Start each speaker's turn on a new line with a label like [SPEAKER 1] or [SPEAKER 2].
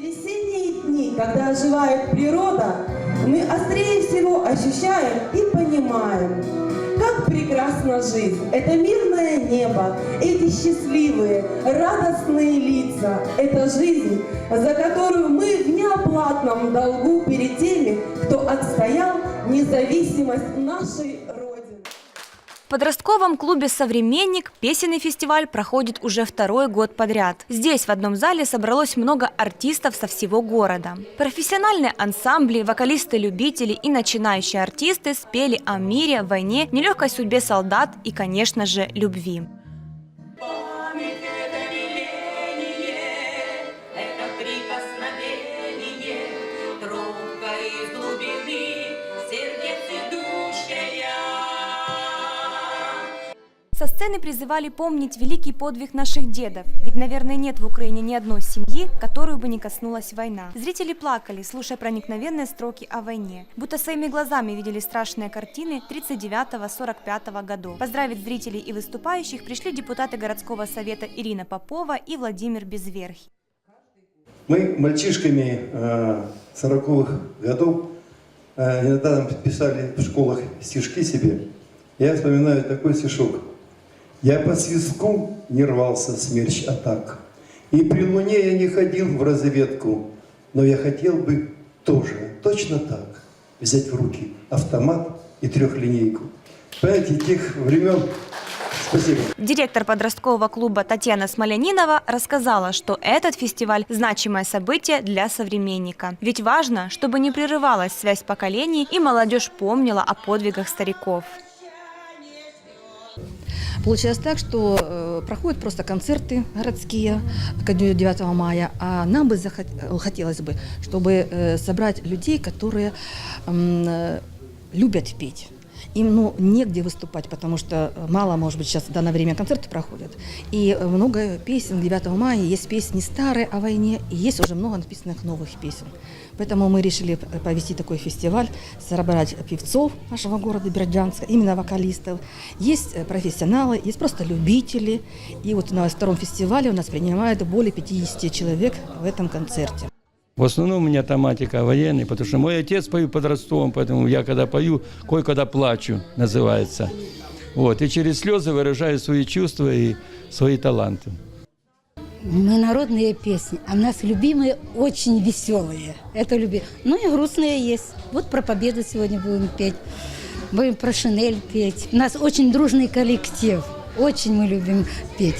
[SPEAKER 1] весенние дни, когда оживает природа, мы острее всего ощущаем и понимаем, как прекрасна жизнь. Это мирное небо, эти счастливые, радостные лица. Это жизнь, за которую мы в неоплатном долгу перед теми, кто отстоял независимость нашей
[SPEAKER 2] подростковом клубе «Современник» песенный фестиваль проходит уже второй год подряд. Здесь в одном зале собралось много артистов со всего города. Профессиональные ансамбли, вокалисты-любители и начинающие артисты спели о мире, войне, нелегкой судьбе солдат и, конечно же, любви. Сцены призывали помнить великий подвиг наших дедов, ведь, наверное, нет в Украине ни одной семьи, которую бы не коснулась война. Зрители плакали, слушая проникновенные строки о войне, будто своими глазами видели страшные картины 39-45 годов. Поздравить зрителей и выступающих пришли депутаты городского совета Ирина Попова и Владимир Безверхий.
[SPEAKER 3] Мы мальчишками э, 40-х годов э, иногда нам писали в школах стишки себе. Я вспоминаю такой стишок. «Я по свистку не рвался смерч атак, и при луне я не ходил в разведку, но я хотел бы тоже, точно так, взять в руки автомат и трехлинейку». Понимаете, тех времен... Спасибо.
[SPEAKER 2] Директор подросткового клуба Татьяна Смолянинова рассказала, что этот фестиваль – значимое событие для современника. Ведь важно, чтобы не прерывалась связь поколений и молодежь помнила о подвигах стариков.
[SPEAKER 4] Получилось так, что э, проходят просто концерты городские к дню 9 мая, а нам бы захот- хотелось бы, чтобы э, собрать людей, которые э, любят петь. Им ну, негде выступать, потому что мало, может быть, сейчас в данное время концерты проходят. И э, много песен 9 мая, есть песни старые о войне, и есть уже много написанных новых песен. Поэтому мы решили п- провести такой фестиваль, собрать певцов нашего города Бердянска, именно вокалистов. Есть э, профессионалы, есть просто любители. И вот на втором фестивале у нас принимают более 50 человек в этом концерте.
[SPEAKER 5] В основном у меня тематика военная, потому что мой отец поет под Ростовом, поэтому я когда пою, кое-когда плачу, называется. Вот, и через слезы выражаю свои чувства и свои таланты.
[SPEAKER 6] Мы народные песни, а у нас любимые очень веселые. Это люби. Ну и грустные есть. Вот про победу сегодня будем петь. Будем про Шинель петь. У нас очень дружный коллектив. Очень мы любим петь.